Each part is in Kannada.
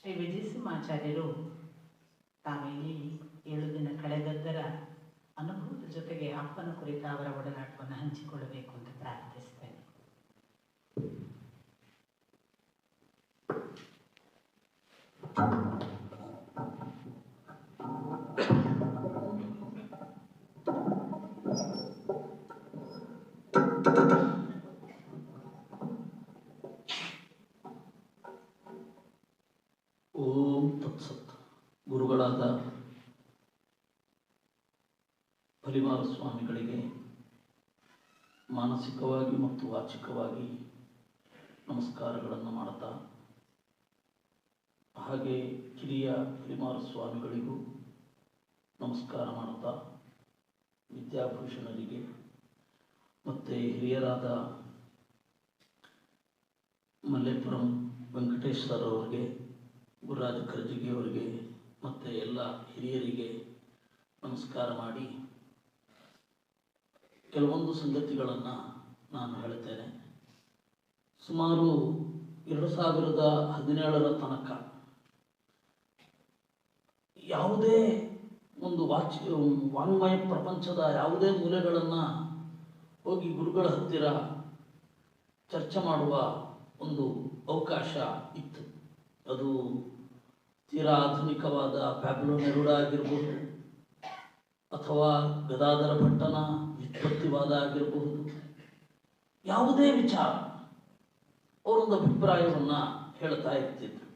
ಶ್ರೀ ವಿಜಯಸಿಂಹಾಚಾರ್ಯರು ತಾವಿಲ್ಲಿ ಏಳು ದಿನ ಕಳೆದದ್ದರ ಅನುಭವದ ಜೊತೆಗೆ ಅಪ್ಪನ ಕುರಿತ ಅವರ ಒಡನಾಟವನ್ನು ಹಂಚಿಕೊಳ್ಳಬೇಕು ಅಂತ ಪ್ರಾರ್ಥಿಸ್ತೇನೆ ಸ್ವಾಮಿಗಳಿಗೆ ಮಾನಸಿಕವಾಗಿ ಮತ್ತು ವಾಚಿಕವಾಗಿ ನಮಸ್ಕಾರಗಳನ್ನು ಮಾಡ್ತಾ ಹಾಗೆ ಕಿರಿಯ ಹಿರಿಮಾರ ಸ್ವಾಮಿಗಳಿಗೂ ನಮಸ್ಕಾರ ಮಾಡುತ್ತಾ, ವಿದ್ಯಾಭೂಷಣರಿಗೆ ಮತ್ತು ಹಿರಿಯರಾದ ಮಲ್ಲೇಪುರಂ ವೆಂಕಟೇಶ್ ಸರ್ ಅವರಿಗೆ ಗುರುರಾಜ ಕರ್ಜಿಗೆ ಅವರಿಗೆ ಮತ್ತು ಎಲ್ಲ ಹಿರಿಯರಿಗೆ ನಮಸ್ಕಾರ ಮಾಡಿ ಕೆಲವೊಂದು ಸಂಗತಿಗಳನ್ನು ನಾನು ಹೇಳ್ತೇನೆ. ಸುಮಾರು ಎರಡು ಸಾವಿರದ ಹದಿನೇಳರ ತನಕ ಯಾವುದೇ ಒಂದು ವಾಚ್, ವಾಂಗ್ಮಯ ಪ್ರಪಂಚದ ಯಾವುದೇ ಮೂಲೆಗಳನ್ನು ಹೋಗಿ ಗುರುಗಳ ಹತ್ತಿರ ಚರ್ಚೆ ಮಾಡುವ ಒಂದು ಅವಕಾಶ ಇತ್ತು. ಅದು ತೀರಾ ಆಧುನಿಕವಾದ ಪ್ಯಾಬ್ಲೋ ನೆರುಡ ಆಗಿರಬಹುದು ಅಥವಾ ಗದಾಧರ ಭಟ್ಟನ ವ್ಯುತ್ಪತ್ತಿವಾದ ಆಗಿರಬಹುದು. ಯಾವುದೇ ವಿಚಾರ ಅವರೊಂದು ಅಭಿಪ್ರಾಯವನ್ನು ಹೇಳ್ತಾ ಇರ್ತಿದ್ರು.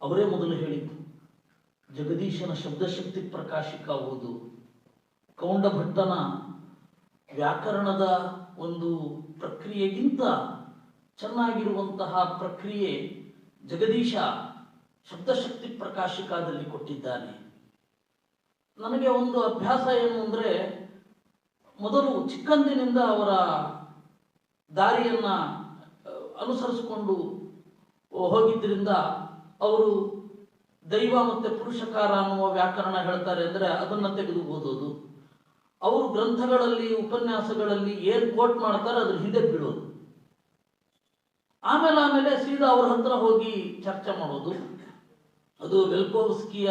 ಅವರೇ ಮೊದಲು ಹೇಳಿದ್ದು, ಜಗದೀಶನ ಶಬ್ದಶಕ್ತಿ ಪ್ರಕಾಶಿಕ ಓದು ಕೌಂಡ ಭಟ್ಟನ ವ್ಯಾಕರಣದ ಒಂದು ಪ್ರಕ್ರಿಯೆಗಿಂತ ಚೆನ್ನಾಗಿರುವಂತಹ ಪ್ರಕ್ರಿಯೆ ಜಗದೀಶ ಶಬ್ದಶಕ್ತಿ ಪ್ರಕಾಶಿಕದಲ್ಲಿ ಕೊಟ್ಟಿದ್ದಾನೆ. ನನಗೆ ಒಂದು ಅಭ್ಯಾಸ ಏನು ಅಂದರೆ ಮೊದಲು ಚಿಕ್ಕಂದಿನಿಂದ ಅವರ ದಾರಿಯನ್ನ ಅನುಸರಿಸಿಕೊಂಡು ಹೋಗಿದ್ದರಿಂದ ಅವರು ದೈವ ಮತ್ತು ಪುರುಷಕಾರ ಅನ್ನುವ ವ್ಯಾಕರಣ ಹೇಳ್ತಾರೆ ಅಂದರೆ ಅದನ್ನು ತೆಗೆದು ಓದೋದು ಅವರು ಗ್ರಂಥಗಳಲ್ಲಿ, ಉಪನ್ಯಾಸಗಳಲ್ಲಿ ಏನು ಕೋಟ್ ಮಾಡ್ತಾರೆ ಅದ್ರ ಹಿಂದೆ ಬೀಳೋದು. ಆಮೇಲೆ ಆಮೇಲೆ ಸೀದಾ ಅವ್ರ ಹತ್ರ ಹೋಗಿ ಚರ್ಚೆ ಮಾಡೋದು. ಅದು ವೆಲ್ಕೋವ್ಸ್ಕಿಯ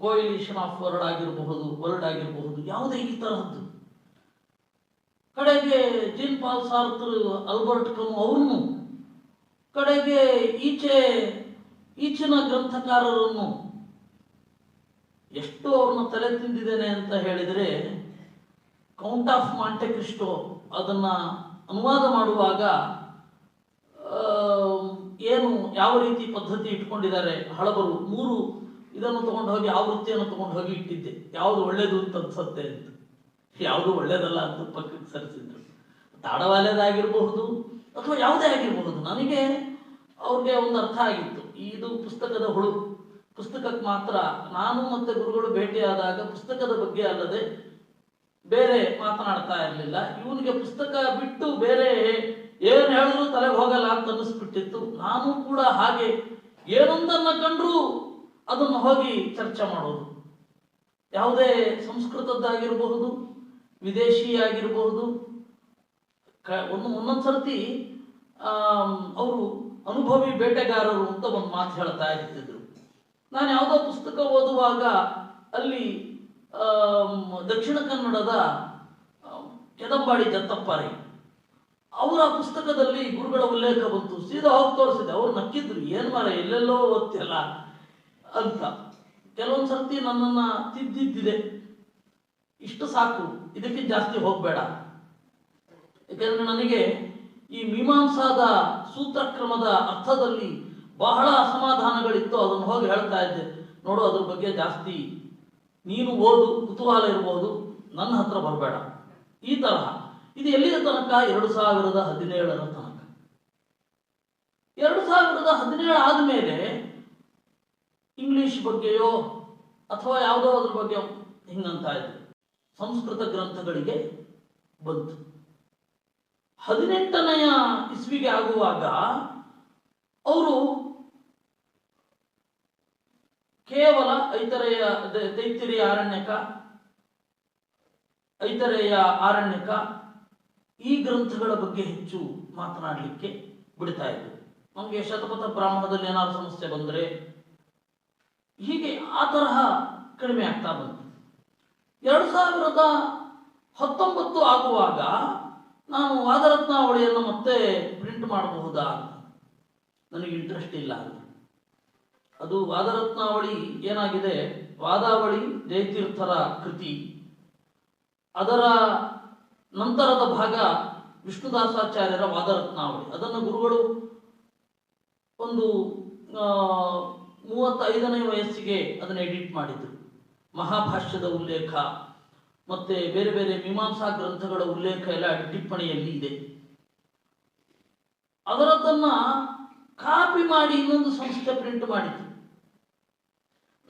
ಕೋಯಿಲಿಷನ್ ಆಫ್ ವರ್ಡ್ ಆಗಿರಬಹುದು ವರ್ಡ್ ಆಗಿರಬಹುದು, ಯಾವುದೇ ಈ ತರಹದ್ದು. ಕಡೆಗೆ Jean Paul Sartre Albert Camus ಅವ್ರನ್ನು ಕಡೆಗೆ ಈಚೆ, ಈಚಿನ ಗ್ರಂಥಕಾರರನ್ನು, ಎಷ್ಟು ಅವ್ರನ್ನ ತಲೆ ತಿಂದಿದ್ದೇನೆ ಅಂತ ಹೇಳಿದರೆ ಕೌಂಟ್ ಆಫ್ ಮಾಂಟೆ ಕ್ರಿಸ್ಟೋ ಅದನ್ನ ಅನುವಾದ ಮಾಡುವಾಗ ಏನು, ಯಾವ ರೀತಿ ಪದ್ಧತಿ ಇಟ್ಕೊಂಡಿದ್ದಾರೆ, ಹಳಬರು, ಮೂರು ಇದನ್ನು ತಗೊಂಡು ಹೋಗಿ ಆ ವೃತ್ತಿಯನ್ನು ತಗೊಂಡು ಹೋಗಿ ಇಟ್ಟಿದ್ದೆ. ಯಾವುದು ಒಳ್ಳೇದು ಅಂತ ಅನ್ಸತ್ತೆ ಅಂತ. ಯಾವುದು ಒಳ್ಳೇದಲ್ಲ ಅಂತ ಪಕ್ಕಕ್ಕೆ ಸರಿಸಿದ್ರು. ತಾಡವಾಲೆದಾಗಿರಬಹುದು ಅಥವಾ ಯಾವುದೇ ಆಗಿರಬಹುದು. ನನಗೆ ಅವ್ರಿಗೆ ಒಂದು ಅರ್ಥ ಆಗಿತ್ತು. ಇದು ಪುಸ್ತಕದ ಹುಳು. ಪುಸ್ತಕಕ್ಕೆ ಮಾತ್ರ ನಾನು ಮತ್ತೆ ಗುರುಗಳು ಭೇಟಿಯಾದಾಗ ಪುಸ್ತಕದ ಬಗ್ಗೆ ಅಲ್ಲದೆ ಬೇರೆ ಮಾತನಾಡ್ತಾ ಇರಲಿಲ್ಲ. ಇವನಿಗೆ ಪುಸ್ತಕ ಬಿಟ್ಟು ಬೇರೆ ಏನು ಹೇಳಿದ್ರು ತಲೆಗೆ ಹೋಗಲ್ಲ ಅಂತ ಅನ್ನಿಸ್ಬಿಟ್ಟಿತ್ತು. ನಾನು ಕೂಡ ಹಾಗೆ ಏನೊಂದನ್ನ ಕಂಡ್ರೂ ಅದನ್ನು ಹೋಗಿ ಚರ್ಚೆ ಮಾಡೋದು. ಯಾವುದೇ ಸಂಸ್ಕೃತದ್ದಾಗಿರಬಹುದು ವಿದೇಶಿ ಆಗಿರಬಹುದು ಕ, ಒಂದು, ಒಂದೊಂದು ಸರ್ತಿ ಅವರು ಅನುಭವಿ ಬೇಟೆಗಾರರು ಅಂತ ಒಂದು ಮಾತು ಹೇಳ್ತಾ ಇರ್ತಿದ್ರು ನಾನು ಯಾವುದೋ ಪುಸ್ತಕ ಓದುವಾಗ ಅಲ್ಲಿ ದಕ್ಷಿಣ ಕನ್ನಡದ ಕೆದಂಬಾಡಿ ದತ್ತಪ್ಪರೈ. ಅವರ ಪುಸ್ತಕದಲ್ಲಿ ಗುರುಗಳ ಉಲ್ಲೇಖ ಬಂತು. ಸೀದಾ ಹೋಗಿ ತೋರಿಸಿದೆ. ಅವ್ರು ನಕ್ಕಿದ್ರು, ಏನ್ ಮಾರ ಎಲ್ಲೆಲ್ಲೋ ಓದ್ತಿಲ್ಲ ಅಂತ. ಕೆಲವೊಂದು ಸರ್ತಿ ನನ್ನನ್ನ ತಿದ್ದಿದ್ದಿದೆ. ಇಷ್ಟು ಸಾಕು, ಇದಕ್ಕೆ ಜಾಸ್ತಿ ಹೋಗಬೇಡ. ಯಾಕೆಂದ್ರೆ ನನಗೆ ಈ ಮೀಮಾಂಸಾದ ಸೂತ್ರಕ್ರಮದ ಅರ್ಥದಲ್ಲಿ ಬಹಳ ಅಸಮಾಧಾನಗಳಿತ್ತು. ಅದನ್ನು ಹೋಗಿ ಹೇಳ್ತಾ ಇದ್ದೆ. ನೋಡು, ಅದ್ರ ಬಗ್ಗೆ ಜಾಸ್ತಿ ನೀನು ಓದು, ಕುತೂಹಲ ಇರಬಹುದು ನನ್ನ ಹತ್ರ ಬರಬೇಡ. ಈ ತರಹ. ಇದು ಎಲ್ಲಿಯ ತನಕ? ಎರಡು ಸಾವಿರದ ಹದಿನೇಳರ ತನಕ. ಎರಡು ಸಾವಿರದ ಹದಿನೇಳು ಆದಮೇಲೆ ಇಂಗ್ಲಿಷ್ ಬಗ್ಗೆಯೋ ಅಥವಾ ಯಾವುದೋ ಅದ್ರ ಬಗ್ಗೆ ಹಿಂಗಂತ ಇದ್ರು. ಸಂಸ್ಕೃತ ಗ್ರಂಥಗಳಿಗೆ ಬಂತು. ಹದಿನೆಂಟನೆಯ ಇಸ್ವಿಗೆ ಆಗುವಾಗ ಅವರು ಕೇವಲ ಐತರೆಯ ತೈತಿರಿಯ ಆರಣ್ಯಕ ಐತರೆಯ ಆರಣ್ಯಕ ಈ ಗ್ರಂಥಗಳ ಬಗ್ಗೆ ಹೆಚ್ಚು ಮಾತನಾಡಲಿಕ್ಕೆ ಬಿಡ್ತಾ ಇದ್ರು. ನಮಗೆ ಶತಪಥ ಬ್ರಾಹ್ಮಣದಲ್ಲಿ ಏನಾದ್ರು ಸಮಸ್ಯೆ ಬಂದರೆ ಹೀಗೆ ಆ ತರಹ ಕಡಿಮೆ ಆಗ್ತಾ ಬಂತು. ಎರಡು ಸಾವಿರದ ಹತ್ತೊಂಬತ್ತು ಆಗುವಾಗ ನಾನು ವಾದರತ್ನಾವಳಿಯನ್ನು ಮತ್ತೆ ಪ್ರಿಂಟ್ ಮಾಡಬಹುದಾ ನನಗೆ ಇಂಟ್ರೆಸ್ಟ್ ಇಲ್ಲ ಅದು. ವಾದರತ್ನಾವಳಿ ಏನಾಗಿದೆ? ವಾದಾವಳಿ ಜಯತೀರ್ಥರ ಕೃತಿ. ಅದರ ನಂತರದ ಭಾಗ ವಿಷ್ಣುದಾಸಾಚಾರ್ಯರ ವಾದರತ್ನಾವಳಿ ಅದನ್ನು ಗುರುಗಳು ಒಂದು ಮೂವತ್ತೈದನೇ ವಯಸ್ಸಿಗೆ ಅದನ್ನ ಎಡಿಟ್ ಮಾಡಿದ್ರು ಮಹಾಭಾಷ್ಯದ ಉಲ್ಲೇಖ, ಮತ್ತೆ ಬೇರೆ ಬೇರೆ ಮೀಮಾಂಸಾ ಗ್ರಂಥಗಳ ಉಲ್ಲೇಖ ಎಲ್ಲ ಟಿಪ್ಪಣಿಯಲ್ಲಿ ಇದೆ. ಅದರದನ್ನ ಕಾಪಿ ಮಾಡಿ ಇನ್ನೊಂದು ಸಂಸ್ಥೆ ಪ್ರಿಂಟ್ ಮಾಡಿತು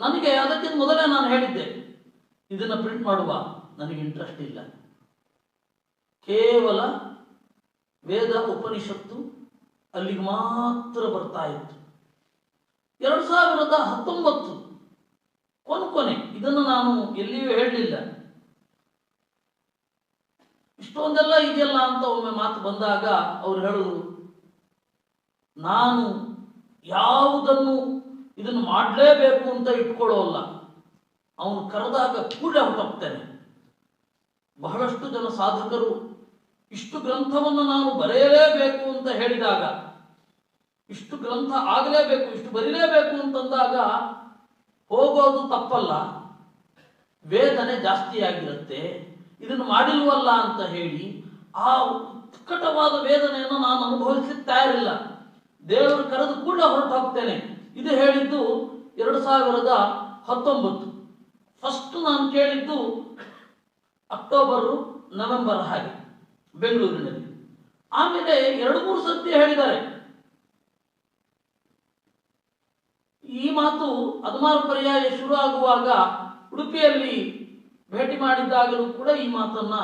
ನನಗೆ ಅದಕ್ಕಿಂತ ಮೊದಲೇ ನಾನು ಹೇಳಿದ್ದೆ, ಇದನ್ನ ಪ್ರಿಂಟ್ ಮಾಡುವ ನನಗೆ ಇಂಟ್ರೆಸ್ಟ್ ಇಲ್ಲ. ಕೇವಲ ವೇದ ಉಪನಿಷತ್ತು ಅಲ್ಲಿಗೆ ಮಾತ್ರ ಬರ್ತಾ ಇತ್ತು. ಎರಡು ಸಾವಿರದ ಹತ್ತೊಂಬತ್ತು. ಕೊನೆ ಕೊನೆ, ಇದನ್ನು ನಾನು ಎಲ್ಲಿಯೂ ಹೇಳಲಿಲ್ಲ. ಇಷ್ಟೊಂದೆಲ್ಲ ಇದೆಯಲ್ಲ ಅಂತ ಒಮ್ಮೆ ಮಾತು ಬಂದಾಗ ಅವ್ರು ಹೇಳಿದ್ರು, ನಾನು ಯಾವುದನ್ನು ಇದನ್ನು ಮಾಡಲೇಬೇಕು ಅಂತ ಇಟ್ಕೊಳ್ಳೋಲ್ಲ ಅವನು ಕರೆದಾಗ ಕೂಡ ಹೊರಟೋಗ್ತೇನೆ ಬಹಳಷ್ಟು ಜನ ಸಾಧಕರು ಇಷ್ಟು ಗ್ರಂಥವನ್ನು ನಾನು ಬರೆಯಲೇಬೇಕು ಅಂತ ಹೇಳಿದಾಗ ಇಷ್ಟು ಗ್ರಂಥ ಆಗಲೇಬೇಕು, ಇಷ್ಟು ಬರೀಲೇಬೇಕು ಅಂತಂದಾಗ ಹೋಗೋದು ತಪ್ಪಲ್ಲ. ವೇದನೆ ಜಾಸ್ತಿ ಆಗಿರುತ್ತೆ. ಇದನ್ನು ಮಾಡಿಲ್ವಲ್ಲ ಅಂತ ಹೇಳಿ ಆ ಉತ್ಕಟವಾದ ವೇದನೆಯನ್ನು ನಾನು ಅನುಭವಿಸಲಿಕ್ಕೆ ತಯಾರಿಲ್ಲ. ದೇವರು ಕರೆದು ಕೂಡ ಹೊರಟು ಹೋಗ್ತೇನೆ ಇದು ಹೇಳಿದ್ದು ಎರಡು ಸಾವಿರದ ಹತ್ತೊಂಬತ್ತು. ಫಸ್ಟ್ ನಾನು ಕೇಳಿದ್ದು ಅಕ್ಟೋಬರ್, ನವೆಂಬರ್ ಹಾಗೆ, ಬೆಂಗಳೂರಿನಲ್ಲಿ. ಆಮೇಲೆ ಎರಡು ಮೂರು ಸರ್ತಿ ಹೇಳಿದ್ದಾರೆ. ಈ ಮಾತು ಹದಿನಾರು ಪರ್ಯಾಯ ಶುರು ಆಗುವಾಗ ಉಡುಪಿಯಲ್ಲಿ ಭೇಟಿ ಮಾಡಿದ್ದಾಗಲೂ ಕೂಡ ಈ ಮಾತನ್ನ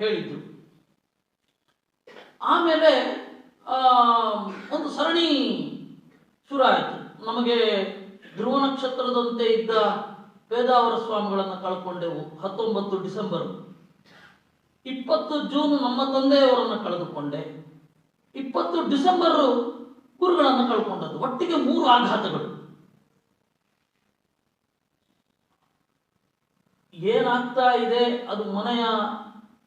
ಹೇಳಿದ್ರು. ಆಮೇಲೆ ಒಂದು ಸರಣಿ ಶುರು ಆಯಿತು ನಮಗೆ ಧ್ರುವ ನಕ್ಷತ್ರದಂತೆ ಇದ್ದ ಪೇದಾವರ ಸ್ವಾಮಿಗಳನ್ನು ಕಳ್ಕೊಂಡೆವು ಹತ್ತೊಂಬತ್ತು ಡಿಸೆಂಬರ್. ಇಪ್ಪತ್ತು ಜೂನ್ ನಮ್ಮ ತಂದೆಯವರನ್ನು ಕಳೆದುಕೊಂಡೆ. ಇಪ್ಪತ್ತು ಡಿಸೆಂಬರ್ ಗುರುಗಳನ್ನು ಕಳ್ಕೊಂಡದ್ದು. ಒಟ್ಟಿಗೆ ಮೂರು ಆಘಾತಗಳು. ಏನಾಗ್ತಾ ಇದೆ, ಅದು ಮನೆಯ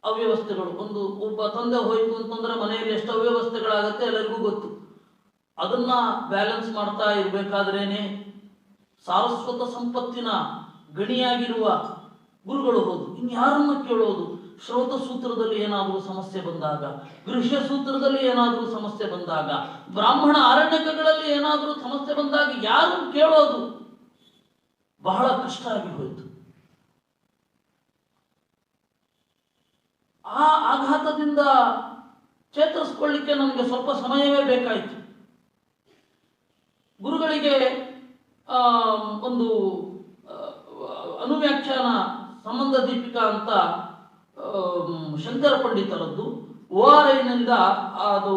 ಅವ್ಯವಸ್ಥೆಗಳು. ಒಂದು ಒಬ್ಬ ತಂದೆ ಹೋಯ್ತು ಅಂತಂದ್ರೆ ಮನೆಯಲ್ಲಿ ಎಷ್ಟು ಅವ್ಯವಸ್ಥೆಗಳಾಗುತ್ತೆ ಎಲ್ಲರಿಗೂ ಗೊತ್ತು. ಅದನ್ನ ಬ್ಯಾಲೆನ್ಸ್ ಮಾಡ್ತಾ ಇರಬೇಕಾದ್ರೇನೆ ಸಾರಸ್ವತ ಸಂಪತ್ತಿನ ಗಣಿಯಾಗಿರುವ ಗುರುಗಳು ಹೋದ್ರು. ಇನ್ಯಾರನ್ನು ಕೇಳೋದು? ಶ್ರೋತ ಸೂತ್ರದಲ್ಲಿ ಏನಾದರೂ ಸಮಸ್ಯೆ ಬಂದಾಗ, ಗೃಹ್ಯ ಸೂತ್ರದಲ್ಲಿ ಏನಾದರೂ ಸಮಸ್ಯೆ ಬಂದಾಗ, ಬ್ರಾಹ್ಮಣ ಆರಣ್ಯಕಗಳಲ್ಲಿ ಏನಾದರೂ ಸಮಸ್ಯೆ ಬಂದಾಗ ಯಾರು ಕೇಳೋದು? ಬಹಳ ಕಷ್ಟ ಆಗಿ ಹೋಯಿತು. ಆ ಆಘಾತದಿಂದ ಚೇತರಿಸ್ಕೊಳ್ಳಿಕ್ಕೆ ನನಗೆ ಸ್ವಲ್ಪ ಸಮಯವೇ ಬೇಕಾಯಿತು. ಗುರುಗಳಿಗೆ ಒಂದು ಅನುವ್ಯಾಖ್ಯಾನ ಸಂಬಂಧ ದೀಪಿಕಾ ಅಂತ ಶಂಕರ ಪಂಡಿತರದ್ದು. ಓ ಆರ್ ಐನಿಂದ ಅದು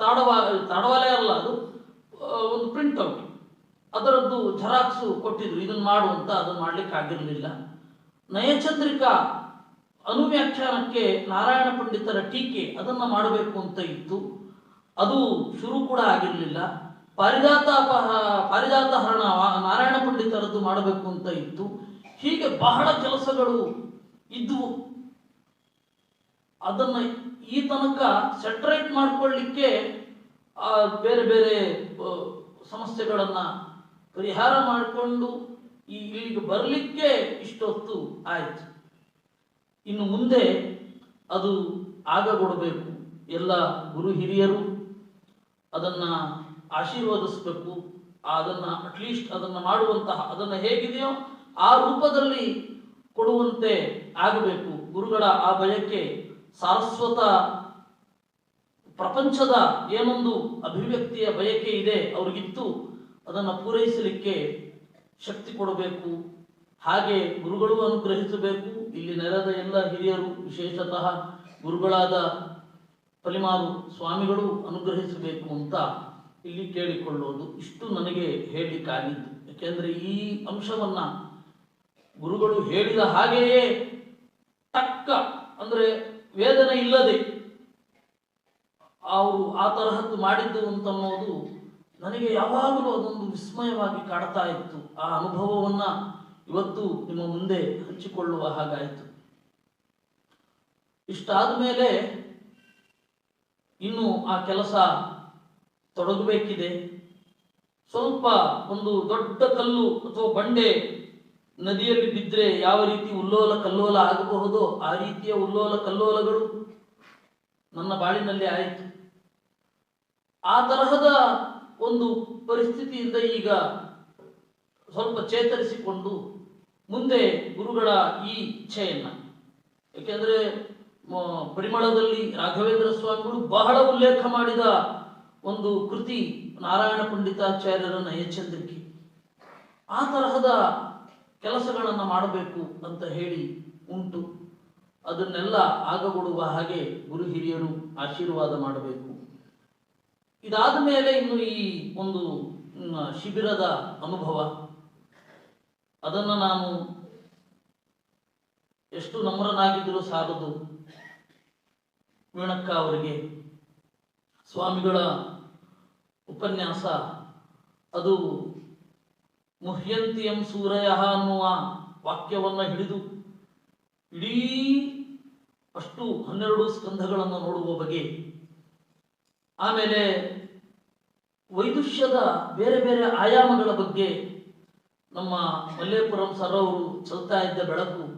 ತಾಡವ, ತಾಡವಾಲೆ ಅಲ್ಲ ಅದು ಒಂದು ಪ್ರಿಂಟ್ ಔಟ್ ಅದರದ್ದು ಜೆರಾಕ್ಸು ಕೊಟ್ಟಿದ್ರು. ಇದನ್ನು ಮಾಡು ಅಂತ ಅದನ್ನು ಮಾಡ್ಲಿಕ್ಕೆ ಆಗಿರಲಿಲ್ಲ ನಯಚಂದ್ರಿಕಾ ಅನುವ್ಯಾಖ್ಯಾನಕ್ಕೆ ನಾರಾಯಣ ಪಂಡಿತರ ಟೀಕೆ ಅದನ್ನು ಮಾಡಬೇಕು ಅಂತ ಇತ್ತು. ಅದು ಶುರು ಕೂಡ ಆಗಿರಲಿಲ್ಲ. ಪಾರಿಜಾತ ಪಾರಿಜಾತ ಹರಣ ನಾರಾಯಣ ಪಂಡಿತರದ್ದು ಮಾಡಬೇಕು ಅಂತ ಇತ್ತು. ಹೀಗೆ ಬಹಳ ಕೆಲಸಗಳು ಇದ್ದವು ಅದನ್ನು ಈ ತನಕ ಸೆಟ್ರೇಟ್ ಮಾಡಿಕೊಳ್ಳಿಕ್ಕೆ ಬೇರೆ ಬೇರೆ ಸಮಸ್ಯೆಗಳನ್ನು ಪರಿಹಾರ ಮಾಡಿಕೊಂಡು ಇಲ್ಲಿಗೆ ಬರಲಿಕ್ಕೆ ಇಷ್ಟೊತ್ತು ಆಯ್ತು. ಇನ್ನು ಮುಂದೆ ಅದು ಆಗಗೊಡಬೇಕು ಎಲ್ಲ ಗುರು ಹಿರಿಯರು ಅದನ್ನ ಆಶೀರ್ವದಿಸಬೇಕು. ಅದನ್ನ ಅಟ್ಲೀಸ್ಟ್ ಅದನ್ನ ಮಾಡುವಂತಹ, ಅದನ್ನ ಹೇಗಿದೆಯೋ ಆ ರೂಪದಲ್ಲಿ ಕೊಡುವಂತೆ ಆಗಬೇಕು. ಗುರುಗಳ ಆ ಬಯಕೆ ಸಾರಸ್ವತ ಪ್ರಪಂಚದ ಏನೊಂದು ಅಭಿವ್ಯಕ್ತಿಯ ಬಯಕೆ ಇದೆ ಅವ್ರಿಗಿತ್ತು, ಅದನ್ನು ಪೂರೈಸಲಿಕ್ಕೆ ಶಕ್ತಿ ಕೊಡಬೇಕು. ಹಾಗೆ ಗುರುಗಳು ಅನುಗ್ರಹಿಸಬೇಕು. ಇಲ್ಲಿ ನೆರೆದ ಎಲ್ಲ ಹಿರಿಯರು, ವಿಶೇಷತಃ ಗುರುಗಳಾದ ಪಲಿಮಾರು ಸ್ವಾಮಿಗಳು ಅನುಗ್ರಹಿಸಬೇಕು ಅಂತ ಇಲ್ಲಿ ಕೇಳಿಕೊಳ್ಳೋದು ಇಷ್ಟು ನನಗೆ ಹೇಳಲಿಕ್ಕಾಗಿದ್ದು. ಯಾಕೆಂದರೆ ಈ ಅಂಶವನ್ನು ಗುರುಗಳು ಹೇಳಿದ ಹಾಗೆಯೇ ತಕ್ಕ, ಅಂದರೆ ವೇದನೆ ಇಲ್ಲದೆ ಅವರು ಆ ತರಹದ್ದು ಮಾಡಿದ್ದು ಅಂತನ್ನೋದು ನನಗೆ ಯಾವಾಗಲೂ ಅದೊಂದು ವಿಸ್ಮಯವಾಗಿ ಕಾಡ್ತಾ ಇತ್ತು. ಆ ಅನುಭವವನ್ನ ಇವತ್ತು ನಿಮ್ಮ ಮುಂದೆ ಹಂಚಿಕೊಳ್ಳುವ ಹಾಗಾಯಿತು. ಇಷ್ಟಾದ ಮೇಲೆ ಇನ್ನು ಆ ಕೆಲಸ ತೊಡಗಬೇಕಿದೆ. ಸ್ವಲ್ಪ ಒಂದು ದೊಡ್ಡ ಕಲ್ಲು ಅಥವಾ ಬಂಡೆ ನದಿಯಲ್ಲಿ ಬಿದ್ದರೆ ಯಾವ ರೀತಿ ಉಲ್ಲೋಲ ಕಲ್ಲೋಲ ಆಗಬಹುದೋ ಆ ರೀತಿಯ ಉಲ್ಲೋಲ ಕಲ್ಲೋಲಗಳು ನನ್ನ ಬಾಳಿನಲ್ಲಿ ಆಯಿತು. ಆ ತರಹದ ಒಂದು ಪರಿಸ್ಥಿತಿಯಿಂದ ಈಗ ಸ್ವಲ್ಪ ಚೇತರಿಸಿಕೊಂಡು ಮುಂದೆ ಗುರುಗಳ ಈ ಇಚ್ಛೆಯನ್ನು. ಏಕೆಂದರೆ ಪರಿಮಳದಲ್ಲಿ ರಾಘವೇಂದ್ರ ಸ್ವಾಮಿಗಳು ಬಹಳ ಉಲ್ಲೇಖ ಮಾಡಿದ ಒಂದು ಕೃತಿ ನಾರಾಯಣ ಪಂಡಿತಾಚಾರ್ಯರ ನಯಚಂದ್ರಿಕೆ ಆ ತರಹದ ಕೆಲಸಗಳನ್ನು ಮಾಡಬೇಕು ಅಂತ ಹೇಳಿ ಉಂಟು. ಅದನ್ನೆಲ್ಲ ಆಗಗೊಡುವ ಹಾಗೆ ಗುರು ಹಿರಿಯರು ಆಶೀರ್ವಾದ ಮಾಡಬೇಕು. ಇದಾದ ಮೇಲೆ ಇನ್ನು ಈ ಒಂದು ಶಿಬಿರದ ಅನುಭವ. ಅದನ್ನು ನಾನು ಎಷ್ಟು ನಮ್ರನಾಗಿದ್ದರೂ ಸಾಲದು. ವೀಣಕ್ಕ ಅವರಿಗೆ ಸ್ವಾಮಿಗಳ ಉಪನ್ಯಾಸ. ಅದು ಮುಹ್ಯಂತಿಯಂ ಸೂರಯ ಅನ್ನುವ ವಾಕ್ಯವನ್ನು ಹಿಡಿದು ಇಡೀ ಅಷ್ಟು ಹನ್ನೆರಡು ಸ್ಕಂಧಗಳನ್ನು ನೋಡುವ ಬಗೆ ಆಮೇಲೆ ವೈದುಷ್ಯದ ಬೇರೆ ಬೇರೆ ಆಯಾಮಗಳ ಬಗ್ಗೆ ನಮ್ಮ ಮಲ್ಲೇಪುರಂ ಸರ್ ಅವರು ಚಲ್ತಾ ಇದ್ದ ಬೆಳಕು.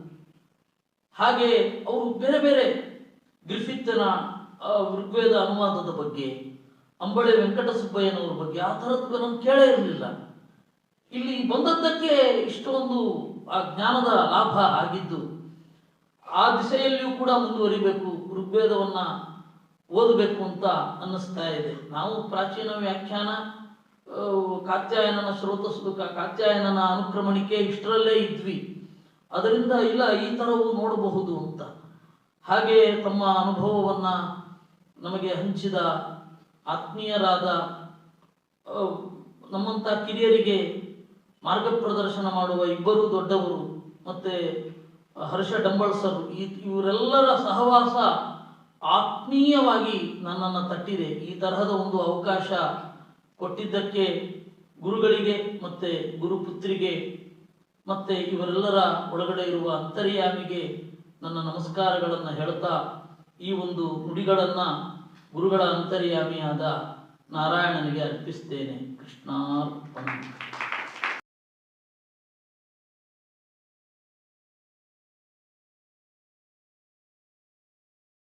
ಹಾಗೆ ಅವರು ಬೇರೆ ಬೇರೆ ಗ್ರಿಫಿತ್ತನ ಋಗ್ವೇದ ಅನುವಾದದ ಬಗ್ಗೆ, ಅಂಬಳೆ ವೆಂಕಟಸುಬ್ಬಯ್ಯನವರ ಬಗ್ಗೆ ಆ ಥರದ್ದು ನಾನು ಕೇಳೇ ಇರಲಿಲ್ಲ. ಇಲ್ಲಿ ಬಂದದ್ದಕ್ಕೆ ಇಷ್ಟೊಂದು, ಆ, ಜ್ಞಾನದ ಲಾಭ ಆಗಿದ್ದು, ಆ ದಿಸೆಯಲ್ಲಿಯೂ ಕೂಡ ಮುಂದುವರಿಬೇಕು, ಋಗ್ವೇದವನ್ನು ಓದಬೇಕು ಅಂತ ಅನ್ನಿಸ್ತಾ ಇದೆ. ನಾವು ಪ್ರಾಚೀನ ವ್ಯಾಖ್ಯಾನ ಕಾತ್ಯಾಯನನ ಸ್ರೋತ ಕಾತ್ಯಾಯನನ ಅನುಕ್ರಮಣಿಕೆ ಇಷ್ಟರಲ್ಲೇ ಇದ್ವಿ. ಅದರಿಂದ ಇಲ್ಲ, ಈ ಥರವೂ ನೋಡಬಹುದು ಅಂತ. ಹಾಗೆ ತಮ್ಮ ಅನುಭವವನ್ನ ನಮಗೆ ಹಂಚಿದ ಆತ್ಮೀಯರಾದ ನಮ್ಮಂಥ ಕಿರಿಯರಿಗೆ ಮಾರ್ಗ ಪ್ರದರ್ಶನ ಮಾಡುವ ಇಬ್ಬರು ದೊಡ್ಡವರು ಮತ್ತೆ ಹರ್ಷ ಡಂಬಳ್ ಸರ್ ಈ ಇವರೆಲ್ಲರ ಸಹವಾಸ ಆತ್ಮೀಯವಾಗಿ ನನ್ನನ್ನು ತಟ್ಟಿದೆ. ಈ ತರಹದ ಒಂದು ಅವಕಾಶ ಕೊಟ್ಟಿದ್ದಕ್ಕೆ ಗುರುಗಳಿಗೆ ಮತ್ತೆ ಗುರುಪುತ್ರಿಗೆ ಮತ್ತೆ ಇವರೆಲ್ಲರ ಒಳಗಡೆ ಇರುವ ಅಂತರ್ಯಾಮಿಗೆ ನನ್ನ ನಮಸ್ಕಾರಗಳನ್ನು ಹೇಳ್ತಾ ಈ ಒಂದು ನುಡಿಗಳನ್ನು ಗುರುಗಳ ಅಂತರ್ಯಾಮಿಯಾದ ನಾರಾಯಣನಿಗೆ ಅರ್ಪಿಸ್ತೇನೆ. ಕೃಷ್ಣಾರ್ಪಣ.